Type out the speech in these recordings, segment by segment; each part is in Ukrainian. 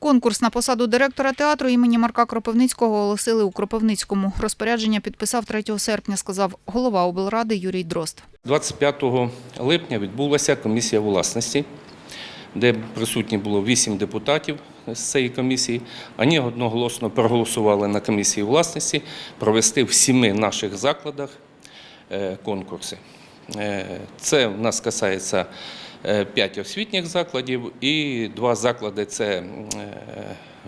Конкурс на посаду директора театру імені Марка Кропивницького оголосили у Кропивницькому. Розпорядження підписав 3 серпня, сказав голова облради Юрій Дрозд. 25 липня відбулася комісія власності, де присутні було 8 депутатів з цієї комісії. Вони одноголосно проголосували на комісії власності провести в сіми наших закладах е, конкурси. Е, Це в нас касається 5 освітніх закладів і два заклади це е,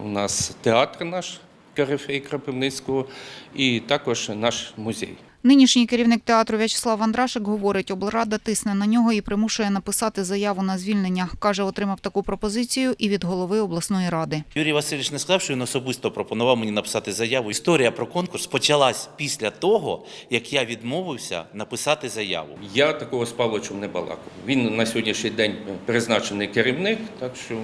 у нас театр наш Корифей Крапивницького і також наш музей. Нинішній керівник театру В'ячеслав Вандрашик говорить, облрада тисне на нього і примушує написати заяву на звільнення. Каже, отримав таку пропозицію і від голови обласної ради. Юрій Васильович не сказав, що він особисто пропонував мені написати заяву. Історія про конкурс почалась після того, як я відмовився написати заяву. Я такого з Павловичем не балакав. Він на сьогоднішній день призначений керівник, так що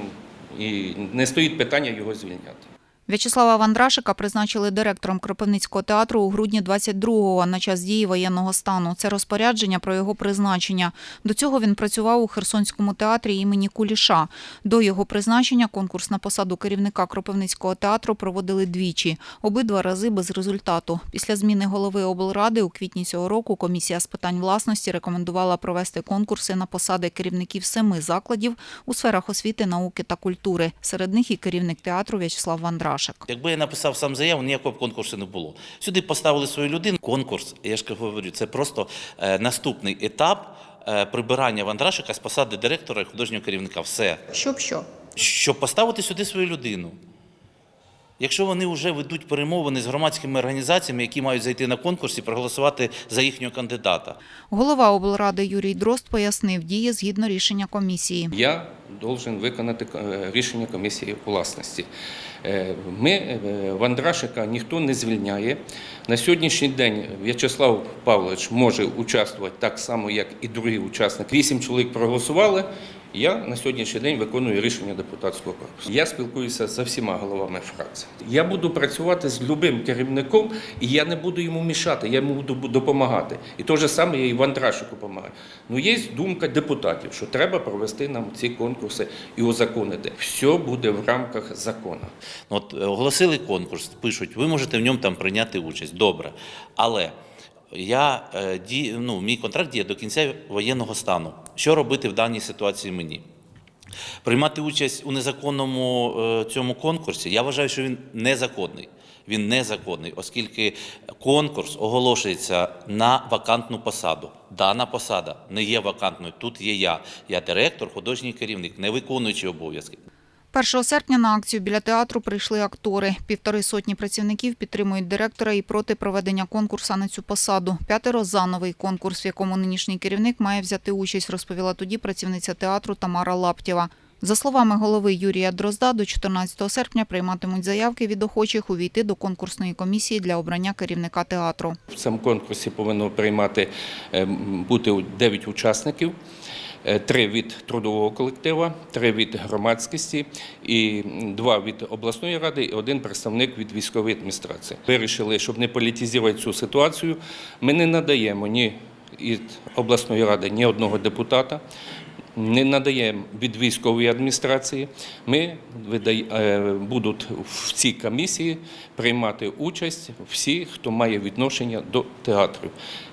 і не стоїть питання його звільняти. В'ячеслава Вандрашика призначили директором Кропивницького театру у грудні 22-го на час дії воєнного стану. Це розпорядження про його призначення. До цього він працював у Херсонському театрі імені Куліша. До його призначення конкурс на посаду керівника Кропивницького театру проводили двічі, обидва рази без результату. Після зміни голови облради у квітні цього року комісія з питань власності рекомендувала провести конкурси на посади керівників семи закладів у сферах освіти, науки та культури. Серед них і керівник театру В'ячеслав Вандрашик. Якби я написав сам заяву, ніякого б конкурсу не було. Сюди поставили свою людину. Конкурс, я ж говорю, це просто е, наступний етап е, прибирання Вандрашика з посади директора і художнього керівника. Все. Щоб що? щоб поставити сюди свою людину. Якщо вони вже ведуть перемовини з громадськими організаціями, які мають зайти на конкурс і проголосувати за їхнього кандидата. Голова облради Юрій Дрозд пояснив дії згідно рішення комісії. Я должен виконати е, рішення комісії власності. Е, Ми е, Вандрашика ніхто не звільняє. На сьогоднішній день В'ячеслав Павлович може участвувати так само, як і другі учасники. Вісім чоловік проголосували. Я на сьогоднішній день виконую рішення депутатського корпусу. Я спілкуюся за всіма головами фракцій. Я буду працювати з любим керівником, і я не буду йому мішати, я йому буду допомагати. І те ж саме я і Вандрашику допомагаю. Ну є думка депутатів, що треба провести нам ці конкурси і узаконити. Все буде в рамках закону. Ну, От е, оголосили конкурс, пишуть, ви можете в ньому там прийняти участь. Добре. Але я е, ну, мій контракт діє до кінця воєнного стану. Що робити в даній ситуації мені? Приймати участь у незаконному е, цьому конкурсі, я вважаю, що він незаконний. Він незаконний, оскільки конкурс оголошується на вакантну посаду. Дана посада не є вакантною. Тут є я. Я директор, художній керівник, не виконуючий обов'язки. 1 серпня на акцію біля театру прийшли актори. Півтори сотні працівників підтримують директора і проти проведення конкурсу на цю посаду. П'ятеро за новий конкурс, в якому нинішній керівник має взяти участь, розповіла тоді працівниця театру Тамара Лаптєва. За словами голови Юрія Дрозда, до 14 серпня прийматимуть заявки від охочих увійти до конкурсної комісії для обрання керівника театру. В цьому конкурсі повинно приймати е, бути 9 учасників. е, Три від трудового колектива, три від громадськості і два від обласної ради, і один представник від військової адміністрації. Вирішили, щоб не політизувати цю ситуацію, ми не надаємо ні від обласної ради ні одного депутата, не надаємо від військової адміністрації. Ми е, будуть в цій комісії приймати участь всі, хто має відношення до театрів.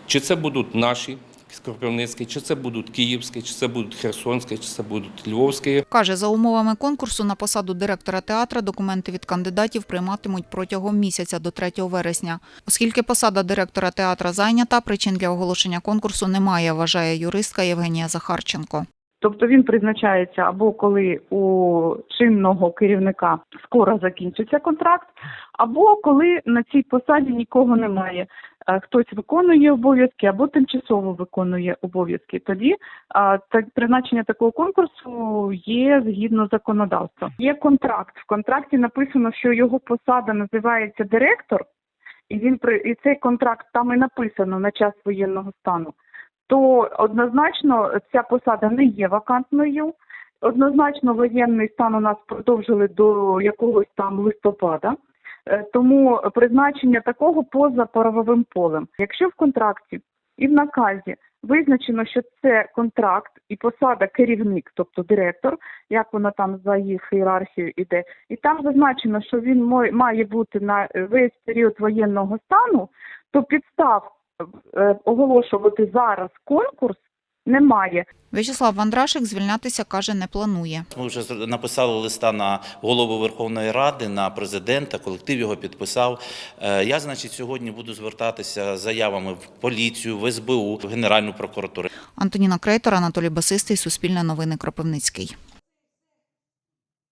Чи це будуть наші Скорпівницькі, чи це будуть київські, чи це будуть херсонські, чи це будуть львовські. Каже, за умовами конкурсу на посаду директора театра документи від кандидатів прийматимуть протягом місяця до 3 вересня. Оскільки посада директора театра зайнята, причин для оголошення конкурсу немає, вважає юристка Євгенія Захарченко. Тобто він призначається або коли у чинного керівника скоро закінчиться контракт, або коли на цій посаді нікого немає. Е, Хтось виконує обов'язки або тимчасово виконує обов'язки. Тоді а, так призначення такого конкурсу є згідно законодавства. Є контракт. В контракті написано, що його посада називається директор, і він і цей контракт там і написано на час воєнного стану то однозначно ця посада не є вакантною. Однозначно воєнний стан у нас продовжили до якогось там листопада. Е, Тому призначення такого поза правовим полем. Якщо в контракті і в наказі визначено, що це контракт і посада керівник, тобто директор, як воно там за їх ієрархією іде. І там зазначено, що він має бути на весь період воєнного стану, то підстав е, оголошувати зараз конкурс немає. В'ячеслав Вандрашик звільнятися каже не планує. Ми вже написали листа на голову Верховної Ради, на президента, колектив його підписав. Е, Я, значить, сьогодні буду звертатися з заявами в поліцію, в СБУ, в Генеральну прокуратуру. Антоніна Крейтор, Анатолій Басистий, Суспільне новини Кропивницький.